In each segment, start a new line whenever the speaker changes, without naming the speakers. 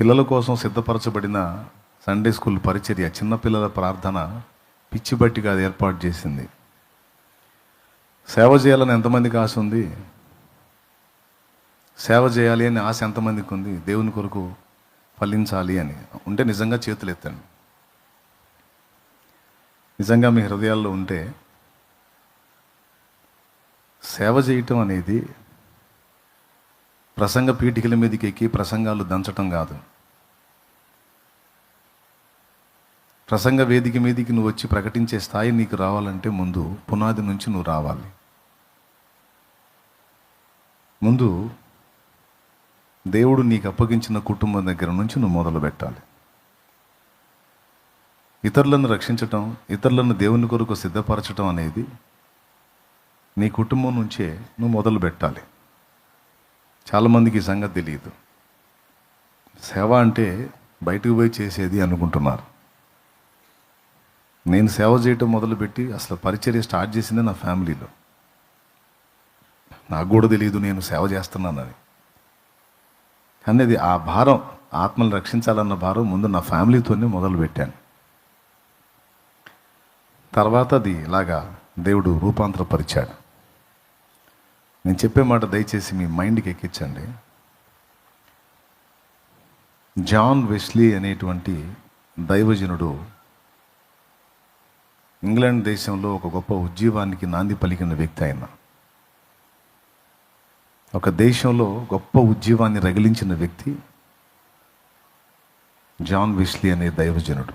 పిల్లల కోసం సిద్ధపరచబడిన Sunday school పరిచర్య చిన్నపిల్లల ప్రార్థన పిచ్చి బట్టి కాదు ఏర్పాటు చేసింది. సేవ చేయాలని ఎంతమందికి ఆశ ఉంది? సేవ చేయాలి అని ఆశ ఎంతమందికి ఉంది? దేవుని కొరకు ఫలించాలి అని. ఉంటే నిజంగా చేతులు ఎత్తండి. నిజంగా మీ హృదయాల్లో ఉంటే సేవ చేయటం అనేది ప్రసంగ పీఠికల మీదకి ఎక్కి ప్రసంగాలు దంచటం కాదు. ప్రసంగ వేదిక మీదకి నువ్వు వచ్చి ప్రకటించే స్థాయి నీకు రావాలంటే ముందు పునాది నుంచి నువ్వు రావాలి. ముందు దేవుడు నీకు అప్పగించిన కుటుంబం దగ్గర నుంచి నువ్వు మొదలు పెట్టాలి. ఇతరులను రక్షించటం ఇతరులను దేవుని కొరకు సిద్ధపరచటం అనేది నీ కుటుంబం నుంచే నువ్వు మొదలు పెట్టాలి. చాలామందికి ఈ సంగతి తెలియదు. సేవ అంటే బయటకు పోయి చేసేది అనుకుంటున్నారు. నేను సేవ చేయటం మొదలుపెట్టి అసలు పరిచర్య స్టార్ట్ చేసిందే నా ఫ్యామిలీలో. నాకు కూడా తెలియదు నేను సేవ చేస్తున్నానని కానీ అది ఆ భారం ఆత్మను రక్షించాలన్న భారం ముందు నా ఫ్యామిలీతోనే మొదలుపెట్టాను. తర్వాత అది ఇలాగా దేవుడు రూపాంతరపరిచాడు. నేను చెప్పే మాట దయచేసి మీ మైండ్కి ఎక్కించండి. జాన్ వెస్లీ అనేటువంటి దైవజనుడు ఇంగ్లాండ్ దేశంలో ఒక గొప్ప ఉద్యమానికి నాంది పలికిన వ్యక్తి ఆయన. ఒక దేశంలో గొప్ప ఉద్యమాన్ని రగిలించిన వ్యక్తి జాన్ వెస్లీ అనే దైవజనుడు.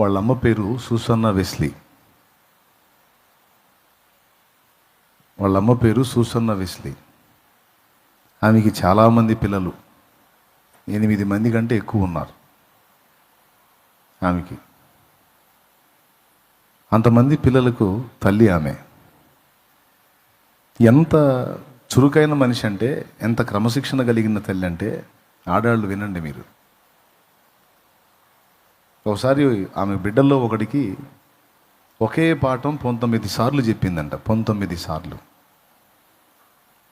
వాళ్ళ అమ్మ పేరు సుసన్న వెస్లీ. వాళ్ళ అమ్మ పేరు సూసన్న వెస్లీ. ఆమెకి చాలామంది పిల్లలు. ఎనిమిది మంది కంటే ఎక్కువ ఉన్నారు. ఆమెకి. అంతమంది పిల్లలకు తల్లి ఆమె. ఎంత చురుకైన మనిషి అంటే ఎంత క్రమశిక్షణ కలిగిన తల్లి అంటే ఆడాళ్ళు వినండి మీరు. ఒకసారి ఆమె బిడ్డల్లో ఒకడికి ఒకే పాఠం పంతొమ్మిది సార్లు చెప్పిందంట పంతొమ్మిది సార్లు.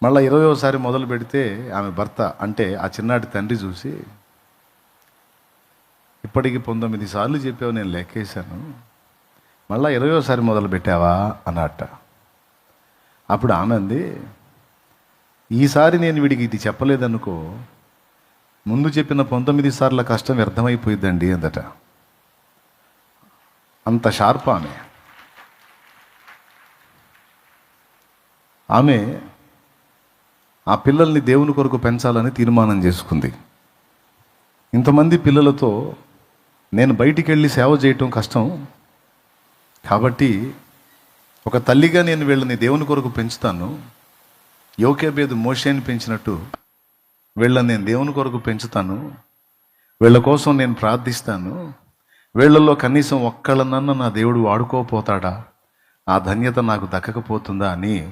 మళ్ళీ ఇరవయోసారి మొదలు పెడితే ఆమె భర్త అంటే ఆ చిన్నాటి తండ్రి చూసి ఇప్పటికి పంతొమ్మిది సార్లు చెప్పావు నేను లెక్కేశాను. మళ్ళీ ఇరవయోసారి మొదలు పెట్టావా? అన్నట్ట. అప్పుడు ఆమె అంది ఈసారి నేను వీడికి ఇది చెప్పలేదనుకో ముందు చెప్పిన పంతొమ్మిది సార్ల కష్టం వ్యర్థమైపోయిందండి అందట. అంత షార్ప్ ఆమె. ఆమె ఆ పిల్లల్ని దేవుని కొరకు పెంచాలని తీర్మానం చేసుకుంది. ఇంతమంది పిల్లలతో నేను బయటికి వెళ్ళి సేవ చేయటం కష్టం. కాబట్టి ఒక తల్లిగా నేను వీళ్ళని దేవుని కొరకు పెంచుతాను. యోకేబేదు మోషేని పెంచినట్టు వీళ్ళని నేను దేవుని కొరకు పెంచుతాను. వీళ్ళ కోసం నేను ప్రార్థిస్తాను. వీళ్ళల్లో కనీసం ఒక్కళ్ళనన్న నా దేవుడు వాడుకోపోతాడా? ఆ ధన్యత నాకు దక్కకపోతుందా అని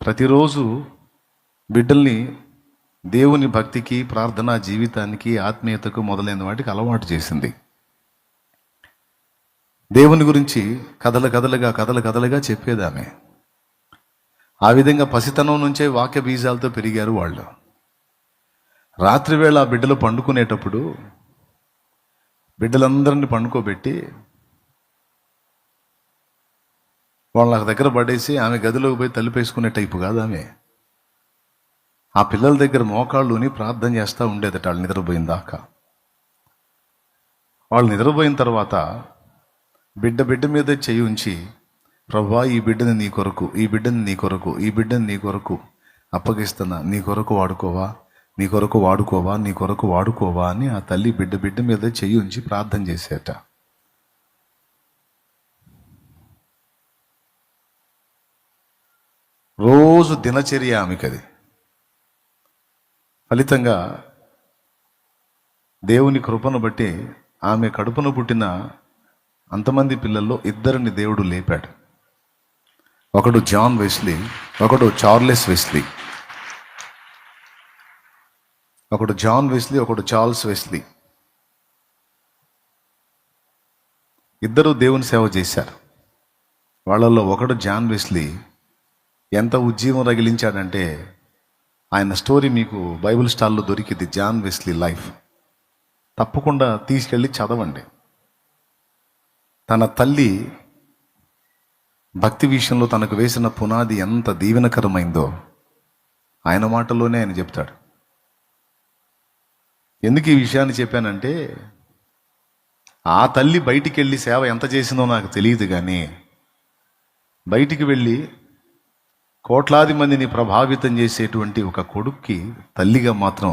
ప్రతిరోజు బిడ్డల్ని దేవుని భక్తికి ప్రార్థనా జీవితానికి ఆత్మీయతకు మొదలైన వాటికి అలవాటు చేసింది. దేవుని గురించి కథల కథలుగా కథల కథలుగా చెప్పేదామె ఆ విధంగా పసితనం నుంచే వాక్య బీజాలతో పెరిగారు వాళ్ళు. రాత్రివేళ ఆ బిడ్డలు పండుకునేటప్పుడు బిడ్డలందరినీ పండుకోబెట్టి వాళ్ళ దగ్గర పడేసి ఆమె గదిలోకి పోయి తలుపేసుకునే టైపు కాదు ఆమె. ఆ పిల్లల దగ్గర మోకాళ్ళుని ప్రార్థన చేస్తూ ఉండేదట. వాళ్ళు నిద్రపోయిన దాకా. వాళ్ళు నిద్రపోయిన తర్వాత బిడ్డ బిడ్డ మీద చేయి ఉంచి ప్రభా ఈ బిడ్డని నీ కొరకు ఈ బిడ్డని నీ కొరకు ఈ బిడ్డని నీ కొరకు అప్పగిస్తున్నా. నీ కొరకు వాడుకోవా? నీ కొరకు వాడుకోవా? నీ కొరకు వాడుకోవా? అని ఆ తల్లి బిడ్డ బిడ్డ మీద చెయ్యి ఉంచి ప్రార్థన చేసేట. రోజు దినచర్య ఆమెకది. ఫలితంగా దేవుని కృపను బట్టి ఆమె కడుపున పుట్టిన అంతమంది పిల్లల్లో ఇద్దరిని దేవుడు లేపాడు. ఒకడు జాన్ వెస్లీ ఒకడు చార్లెస్ వెస్లీ. ఒకడు జాన్ వెస్లీ ఒకడు చార్ల్స్ వెస్లీ. ఇద్దరు దేవుని సేవ చేశారు. వాళ్ళల్లో ఒకడు జాన్ వెస్లీ ఎంత ఉద్యమం రగిలించాడంటే ఆయన స్టోరీ మీకు బైబిల్ స్టాల్లో దొరికింది జాన్ వెస్లీ లైఫ్. తప్పకుండా తీసుకెళ్ళి చదవండి. తన తల్లి భక్తి విషయంలో తనకు వేసిన పునాది ఎంత దీవెనకరమైందో ఆయన మాటల్లోనే ఆయన చెప్తాడు. ఎందుకు ఈ విషయాన్ని చెప్పానంటే ఆ తల్లి బయటికి వెళ్ళి సేవ ఎంత చేసిందో నాకు తెలియదు కానీ బయటికి వెళ్ళి కోట్లాది మందిని ప్రభావితం చేసేటువంటి ఒక కొడుక్కి తల్లిగా మాత్రం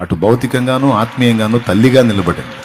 అటు భౌతికంగానూ ఆత్మీయంగానూ తల్లిగా నిలబడింది.